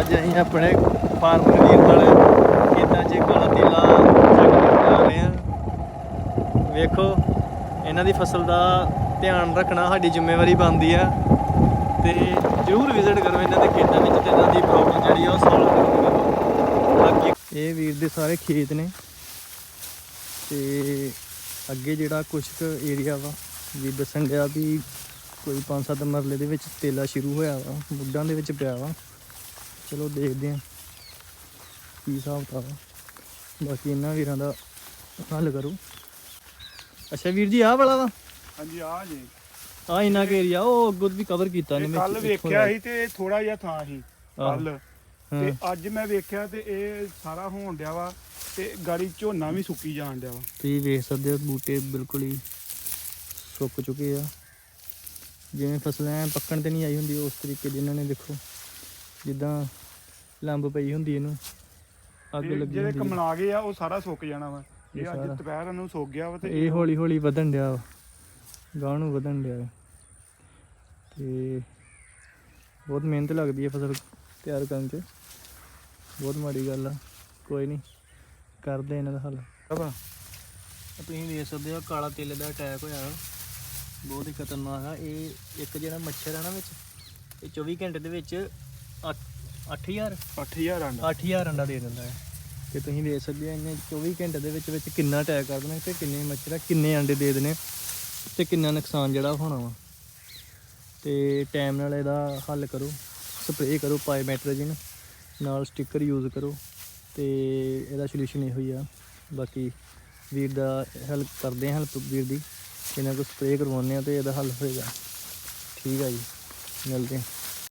ਅੱਜ ਅਸੀਂ ਆਪਣੇ ਫਾਰਮਰ ਵੀਰ ਨਾਲ ਖੇਤਾਂ 'ਚ ਕਾਲਾ ਤੀਲਾ ਜਗ ਜਾ ਰਹੇ ਹਾਂ। ਵੇਖੋ, ਇਹਨਾਂ ਦੀ ਫਸਲ ਦਾ ਧਿਆਨ ਰੱਖਣਾ ਸਾਡੀ ਜ਼ਿੰਮੇਵਾਰੀ ਬਣਦੀ ਆ। ਤੇ ਜਰੂਰ ਵਿਜ਼ਿਟ ਕਰੋ ਇਹਨਾਂ ਦੇ ਖੇਤਾਂ ਵਿੱਚ ਤੇ ਇਹਨਾਂ ਦੀ ਪ੍ਰੋਬਲਮ ਜਿਹੜੀ ਆ ਉਹ ਸੋਲਵ ਕਰੋ ਬਾਕੀ ਇਹ ਵੀਰ ਦੇ ਸਾਰੇ ਖੇਤ ਨੇ। ਤੇ ਅੱਗੇ ਜਿਹੜਾ ਕੁਝ ਕੁ ਏਰੀਆ ਵਾ, ਵੀ ਦੱਸਣ ਡਿਆ ਵੀ ਕੋਈ 5-7 ਮਰਲੇ ਦੇ ਵਿੱਚ ਤੇਲਾ ਸ਼ੁਰੂ ਹੋਇਆ ਵਾ ਮੁੱਢਾਂ ਦੇ ਵਿੱਚ ਪਿਆ ਵਾ। ਚਲੋ ਦੇਖਦੇ ਹਾਂ ਕੀ ਹਿਸਾਬ ਵਾ ਬਾਕੀ ਇਹਨਾਂ ਵੀਰਾਂ ਦਾ ਹੱਲ ਕਰੋ। ਅੱਛਾ ਵੀਰ ਜੀ ਆਹ ਵਾਲਾ ਵਾ? ਹਾਂਜੀ ਆ ਜੀ। ਆ ਇੰਨਾ ਕੁ ਏਰੀਆ ਉਹ ਅੱਗੋਂ ਵੀ ਕਵਰ ਕੀਤਾ ਨੇ ਕੱਲ ਵੇਖਿਆ ਸੀ ਤੇ ਥੋੜਾ ਜਿਹਾ ਥਾਂ ਸੀ। ਕੱਲ ਤੇ ਅੱਜ ਮੈਂ ਵੇਖਿਆ ਤੇ ਇਹ ਸਾਰਾ ਹੋਣ ਡਿਆ ਵਾ ਤੇ ਗਾੜੀ ਝੋਨਾ ਵੀ ਸੁੱਕੀ ਜਾਣ ਡਿਆ ਵਾ। ਤੁਸੀਂ ਵੇਖ ਸਕਦੇ ਹੋ ਬੂਟੇ ਬਿਲਕੁਲ ਹੀ ਸੁੱਕ ਚੁੱਕੇ ਆ। ਜਿਵੇਂ ਫਸਲ ਪੱਕਣ ਤੇ ਨਹੀਂ ਆਈ ਹੁੰਦੀ ਉਸ ਤਰੀਕੇ ਦੀ ਇਹਨਾਂ ਨੇ ਦੇਖੋ। ਜਿੱਦਾਂ ਲੰਬ ਪਈ ਹੁੰਦੀ ਇਹਨੂੰ ਅੱਗ ਇਹ ਲੱਗੀ ਜਿਹੜੇ ਹੁੰਦੀ। ਕਮਲਾ ਗਏ ਆ ਉਹ ਸਾਰਾ ਸੁੱਕ ਜਾਣਾ ਵਾ ਇਹ ਇਹ ਅੱਜ ਸਾਰਾ। ਦੁਪਹਿਰ ਨੂੰ ਸੁੱਕ ਗਿਆ ਵਾ ਤੇ ਇਹ ਹੌਲੀ ਹੌਲੀ ਵਧਣ ਡਿਆ ਵਾ ਗਾਂ ਨੂੰ ਵਧਣ ਡਿਆ ਵਾ। ਤੇ ਬਹੁਤ ਮਿਹਨਤ ਲੱਗਦੀ ਹੈ ਫਸਲ ਤਿਆਰ ਕਰਨ 'ਚ ਬਹੁਤ ਮਾੜੀ ਗੱਲ ਆ ਕੋਈ ਨਹੀਂ ਕਰਦੇ ਇਹਨਾਂ ਦਾ ਹੱਲ ਵਾ। ਤੁਸੀਂ ਵੇਖ ਸਕਦੇ ਹੋ ਕਾਲਾ ਤੇਲੇ ਦਾ ਅਟੈਕ ਹੋਇਆ ਬਹੁਤ ਹੀ ਖਤਰਨਾਕ ਆ ਇਹ ਇੱਕ ਜਿਹੜਾ ਮੱਛਰ ਆ ਨਾ ਵਿੱਚ ਇਹ 24 ਘੰਟੇ ਦੇ ਵਿੱਚ 8000 8000 ਆਂਡਾ 8000 ਅੰਡਾ। ਦੇ ਦਿੰਦਾ ਹੈ। ਤੇ ਤੁਸੀਂ ਵੇਖ ਸਕਦੇ ਹੋ ਇਹਨੇ 24 ਘੰਟੇ ਦੇ ਵਿੱਚ ਵਿੱਚ ਕਿੰਨਾ ਅਟੈਕ ਕਰ ਦੇਣਾ ਤੇ ਕਿੰਨੇ ਮੱਛਰ ਆ ਕਿੰਨੇ ਅੰਡੇ ਦੇ ਦੇਣੇ ਤੇ ਕਿੰਨਾ ਨੁਕਸਾਨ ਜਿਹੜਾ ਹੋਣਾ ਵਾ। ਤੇ ਟਾਈਮ ਨਾਲ ਇਹਦਾ ਹੱਲ ਕਰੋ ਸਪਰੇਅ ਕਰੋ ਪਾਈਮੈਟ੍ਰੋਜਨ ਨਾਲ ਸਟicker ਯੂਜ਼ ਕਰੋ ਤੇ ਇਹਦਾ ਸੋਲੂਸ਼ਨ ਇਹੋ ਹੀ ਆ। ਬਾਕੀ ਵੀਰ ਦਾ ਹੈਲਪ ਕਰਦੇ ਆ ਹੈਲਪ ਵੀਰ ਦੀ। ਇਹਨਾਂ ਕੋਲ ਸਪਰੇਅ ਕਰਵਾਉਂਦੇ ਆ ਤੇ ਇਹਦਾ ਹੱਲ ਹੋਏਗਾ। ਠੀਕ ਆ ਜੀ। ਮਿਲਦੇ ਆ